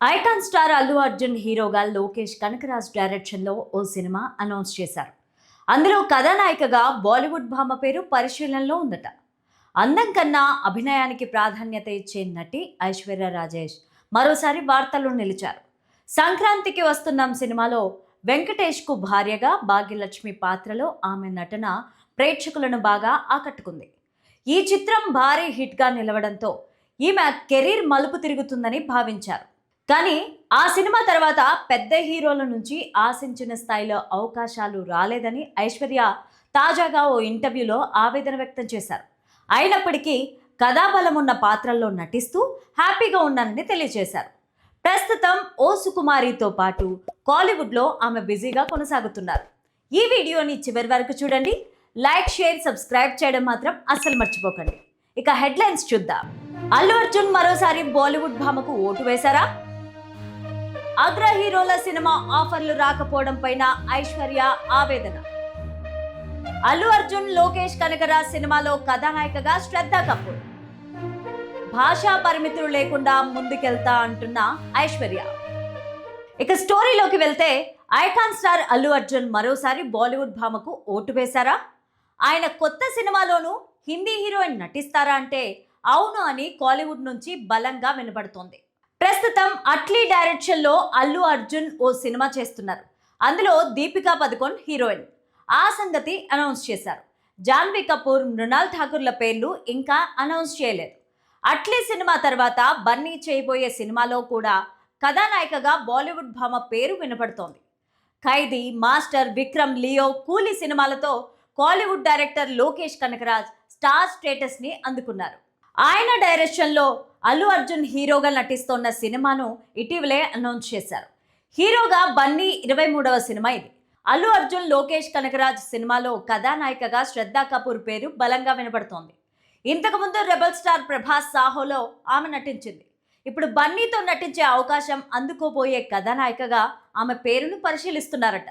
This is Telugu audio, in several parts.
ఐకాన్ స్టార్ అల్లు అర్జున్ హీరోగా లోకేష్ కనకరాజ్ డైరెక్షన్లో ఓ సినిమా అనౌన్స్ చేశారు. అందులో కథానాయికగా బాలీవుడ్ భామ పేరు పరిశీలనలో ఉందట. అందం కన్నా అభినయానికి ప్రాధాన్యత ఇచ్చే నటి ఐశ్వర్య రాజేష్ మరోసారి వార్తల్లో నిలిచారు. సంక్రాంతికి వస్తున్నాం సినిమాలో వెంకటేష్కు భార్యగా భాగ్యలక్ష్మి పాత్రలో ఆమె నటన ప్రేక్షకులను బాగా ఆకట్టుకుంది. ఈ చిత్రం భారీ హిట్గా నిలవడంతో ఈమె కెరీర్ మలుపు తిరుగుతుందని భావించారు. కానీ ఆ సినిమా తర్వాత పెద్ద హీరోల నుంచి ఆశించిన స్థాయిలో అవకాశాలు రాలేదని ఐశ్వర్య తాజాగా ఓ ఇంటర్వ్యూలో ఆవేదన వ్యక్తం చేశారు. అయినప్పటికీ కథాబలం ఉన్న పాత్రల్లో నటిస్తూ హ్యాపీగా ఉన్నానని తెలియజేశారు. ప్రస్తుతం ఓ సుకుమారితో పాటు కాలీవుడ్లో ఆమె బిజీగా కొనసాగుతున్నారు. ఈ వీడియోని చివరి వరకు చూడండి. లైక్ షేర్ సబ్స్క్రైబ్ చేయడం మాత్రం అస్సలు మర్చిపోకండి. ఇక హెడ్లైన్స్ చూద్దాం. అల్లు అర్జున్ మరోసారి బాలీవుడ్ భామకు ఓటు వేశారా? అగ్ర హీరోల సినిమా ఆఫర్లు రాకపోవడం పైన ఐశ్వర్య ఆవేదన. అల్లు అర్జున్ లోకేష్ కనకరాజ్ సినిమాలో కథానాయికగా శ్రద్ధ కపూర్. భాషా పరిమితులు లేకుండా ముందుకెళ్తా అంటున్న ఐశ్వర్య. ఇక స్టోరీలోకి వెళ్తే ఐకాన్ స్టార్ అల్లు అర్జున్ మరోసారి బాలీవుడ్ భామకు ఓటు వేశారా? ఆయన కొత్త సినిమాలోనూ హిందీ హీరోయిన్ నటిస్తారా అంటే అవును అని కాలీవుడ్ నుంచి బలంగా వినబడుతోంది. ప్రస్తుతం అట్లీ డైరెక్షన్లో అల్లు అర్జున్ ఓ సినిమా చేస్తున్నారు. అందులో దీపికా పదుకొన్ హీరోయిన్. ఆ సంగతి అనౌన్స్ చేశారు. జాన్వీ కపూర్ మృణాల్ ఠాకూర్ల పేర్లు ఇంకా అనౌన్స్ చేయలేదు. అట్లీ సినిమా తర్వాత బన్నీ చేయబోయే సినిమాలో కూడా కథానాయికగా బాలీవుడ్ భామ పేరు వినపడుతోంది. ఖైదీ మాస్టర్ విక్రమ్ లియో కూలీ సినిమాలతో కాలీవుడ్ డైరెక్టర్ లోకేష్ కనకరాజ్ స్టార్ స్టేటస్ని అందుకున్నారు. ఆయన డైరెక్షన్లో అల్లు అర్జున్ హీరోగా నటిస్తోన్న సినిమాను ఇటీవలే అనౌన్స్ చేశారు. హీరోగా బన్నీ ఇరవై మూడవ సినిమా ఇది. అల్లు అర్జున్ లోకేష్ కనకరాజ్ సినిమాలో కథానాయికగా శ్రద్ధా కపూర్ పేరు బలంగా వినబడుతోంది ఇంతకుముందు రెబల్ స్టార్ ప్రభాస్ సాహోలో ఆమె నటించింది. ఇప్పుడు బన్నీతో నటించే అవకాశం అందుకోబోయే కథానాయికగా ఆమె పేరును పరిశీలిస్తున్నారట.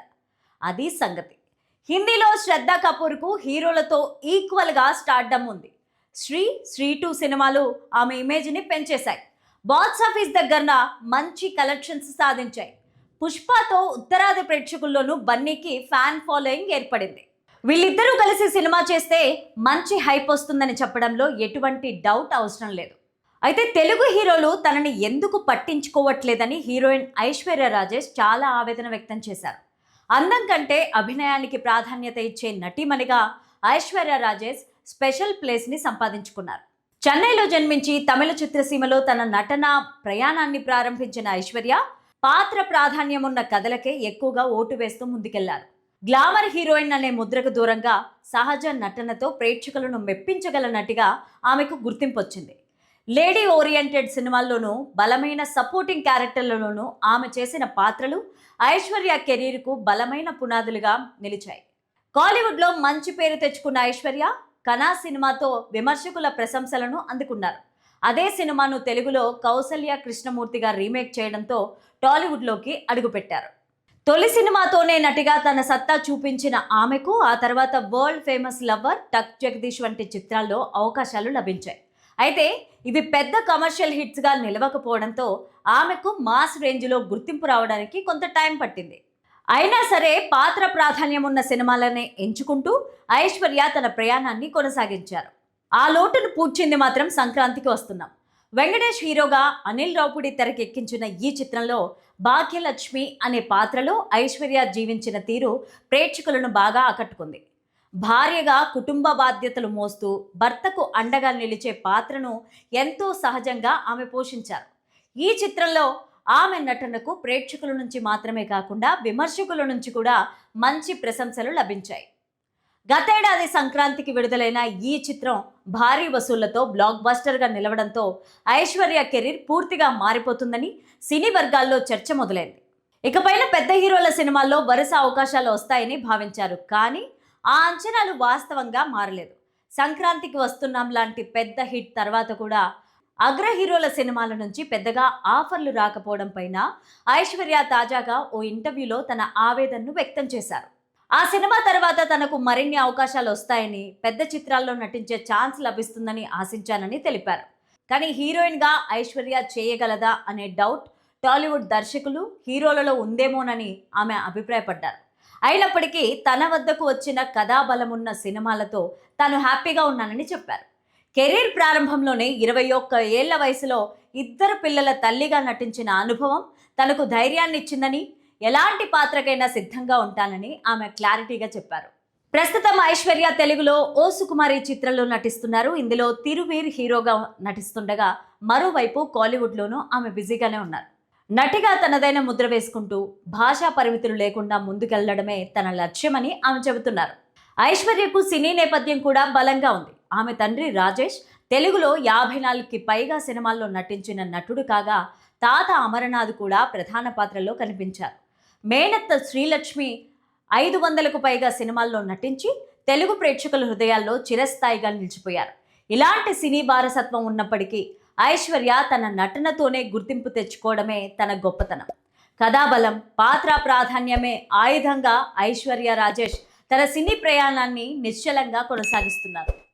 అది సంగతి. హిందీలో శ్రద్ధా కపూర్కు హీరోలతో ఈక్వల్గా స్టార్డమ్ ఉంది. శ్రీ శ్రీ టూ సినిమాలు ఆమె ఇమేజ్ని పెంచేశాయి. బాక్స్ ఆఫీస్ దగ్గరన మంచి కలెక్షన్స్ సాధించాయి. పుష్పతో ఉత్తరాది ప్రేక్షకుల్లోనూ బన్నీకి ఫ్యాన్ ఫాలోయింగ్ ఏర్పడింది. వీళ్ళిద్దరూ కలిసి సినిమా చేస్తే మంచి హైప్ వస్తుందని చెప్పడంలో ఎటువంటి డౌట్ అవసరం లేదు. అయితే తెలుగు హీరోలు తనని ఎందుకు పట్టించుకోవట్లేదని హీరోయిన్ ఐశ్వర్య రాజేష్ చాలా ఆవేదన వ్యక్తం చేశారు. అందం కంటే అభినయానికి ప్రాధాన్యత ఇచ్చే నటీమణిగా ఐశ్వర్య రాజేష్ స్పెషల్ ప్లేస్ని సంపాదించుకున్నారు. చెన్నైలో జన్మించి తమిళ చిత్రసీమలో తన నటన ప్రయాణాన్ని ప్రారంభించిన ఐశ్వర్య పాత్ర ప్రాధాన్యం ఉన్న కథలకే ఎక్కువగా ఓటు వేస్తూ ముందుకెళ్ళారు. గ్లామర్ హీరోయిన్ అనే ముద్రకు దూరంగా సహజ నటనతో ప్రేక్షకులను మెప్పించగల నటిగా ఆమెకు గుర్తింపు వచ్చింది లేడీ ఓరియంటెడ్ సినిమాల్లోనూ బలమైన సపోర్టింగ్ క్యారెక్టర్లలోనూ ఆమె చేసిన పాత్రలు ఐశ్వర్య కెరీర్కు బలమైన పునాదులుగా నిలిచాయి. కాలీవుడ్లో మంచి పేరు తెచ్చుకున్న ఐశ్వర్య కనా సినిమాతో విమర్శకుల ప్రశంసలను అందుకున్నారు. అదే సినిమాను తెలుగులో కౌసల్య కృష్ణమూర్తిగా రీమేక్ చేయడంతో టాలీవుడ్లోకి అడుగుపెట్టారు. తొలి సినిమాతోనే నటిగా తన సత్తా చూపించిన ఆమెకు ఆ తర్వాత వరల్డ్ ఫేమస్ లవ్వర్ టక్ జగదీష్ వంటి చిత్రాల్లో అవకాశాలు లభించాయి. అయితే ఇవి పెద్ద కమర్షియల్ హిట్స్గా నిలవకపోవడంతో ఆమెకు మాస్ రేంజ్లో గుర్తింపు రావడానికి కొంత టైం పట్టింది. అయినా సరే పాత్ర ప్రాధాన్యం ఉన్న సినిమాలనే ఎంచుకుంటూ ఐశ్వర్య తన ప్రయాణాన్ని కొనసాగించారు. ఆ లోటును పూడ్చింది మాత్రం సంక్రాంతికి వస్తున్నాం. వెంకటేష్ హీరోగా అనిల్ రావుపుడి తెరకెక్కించిన ఈ చిత్రంలో భాగ్యలక్ష్మి అనే పాత్రలో ఐశ్వర్య జీవించిన తీరు ప్రేక్షకులను బాగా ఆకట్టుకుంది. భార్యగా కుటుంబ బాధ్యతలు మోస్తూ భర్తకు అండగా నిలిచే పాత్రను ఎంతో సహజంగా ఆమె పోషించారు. ఈ చిత్రంలో ఆమె నటనకు ప్రేక్షకుల నుంచి మాత్రమే కాకుండా విమర్శకుల నుంచి కూడా మంచి ప్రశంసలు లభించాయి. గతేడాది సంక్రాంతికి విడుదలైన ఈ చిత్రం భారీ వసూళ్ళతో బ్లాక్ బస్టర్గా నిలవడంతో ఐశ్వర్య కెరీర్ పూర్తిగా మారిపోతుందని సినీ వర్గాల్లో చర్చ మొదలైంది. ఇకపైన పెద్ద హీరోల సినిమాల్లో వరుస అవకాశాలు వస్తాయని భావించారు కానీ ఆ అంచనాలు వాస్తవంగా మారలేదు. సంక్రాంతికి వస్తున్నాం లాంటి పెద్ద హిట్ తర్వాత కూడా అగ్ర హీరోల సినిమాల నుంచి పెద్దగా ఆఫర్లు రాకపోవడం పైన ఐశ్వర్య తాజాగా ఓ ఇంటర్వ్యూలో తన ఆవేదనను వ్యక్తం చేశారు. ఆ సినిమా తర్వాత తనకు మరిన్ని అవకాశాలు వస్తాయని పెద్ద చిత్రాల్లో నటించే ఛాన్స్ లభిస్తుందని ఆశించానని తెలిపారు. కానీ హీరోయిన్గా ఐశ్వర్య చేయగలదా అనే డౌట్ టాలీవుడ్ దర్శకులు హీరోలలో ఉందేమోనని ఆమె అభిప్రాయపడ్డారు. అయినప్పటికీ తన వద్దకు వచ్చిన కథాబలమున్న సినిమాలతో తాను హ్యాపీగా ఉన్నానని చెప్పారు. కెరీర్ ప్రారంభంలోనే ఇరవై ఒక్క ఏళ్ళ వయసులో ఇద్దరు పిల్లల తల్లిగా నటించిన అనుభవం తనకు ధైర్యాన్ని ఇచ్చిందని ఎలాంటి పాత్రకైనా సిద్ధంగా ఉంటానని ఆమె క్లారిటీగా చెప్పారు. ప్రస్తుతం ఐశ్వర్య తెలుగులో ఓ సుకుమారి చిత్రంలో నటిస్తున్నారు. ఇందులో తిరువీర్ హీరోగా నటిస్తుండగా మరోవైపు కాలీవుడ్లోనూ ఆమె బిజీగానే ఉన్నారు. నటిగా తనదైన ముద్ర వేసుకుంటూ భాషా పరిమితులు లేకుండా ముందుకెళ్ళడమే తన లక్ష్యమని ఆమె చెబుతున్నారు. ఐశ్వర్యకు సినీ నేపథ్యం కూడా బలంగా ఉంది. ఆమె తండ్రి రాజేష్ తెలుగులో యాభై నాలుగుకి పైగా సినిమాల్లో నటించిన నటుడు కాగా తాత అమరనాథ్ కూడా ప్రధాన పాత్రలో కనిపించారు. మేనత్త శ్రీలక్ష్మి ఐదు వందలకు పైగా సినిమాల్లో నటించి తెలుగు ప్రేక్షకుల హృదయాల్లో చిరస్థాయిగా నిలిచిపోయారు. ఇలాంటి సినీ వారసత్వం ఉన్నప్పటికీ ఐశ్వర్య తన నటనతోనే గుర్తింపు తెచ్చుకోవడమే తన గొప్పతనం. కథాబలం పాత్ర ప్రాధాన్యమే ఆయుధంగా ఐశ్వర్య రాజేష్ తన సినీ ప్రయాణాన్ని నిశ్చలంగా కొనసాగిస్తున్నారు.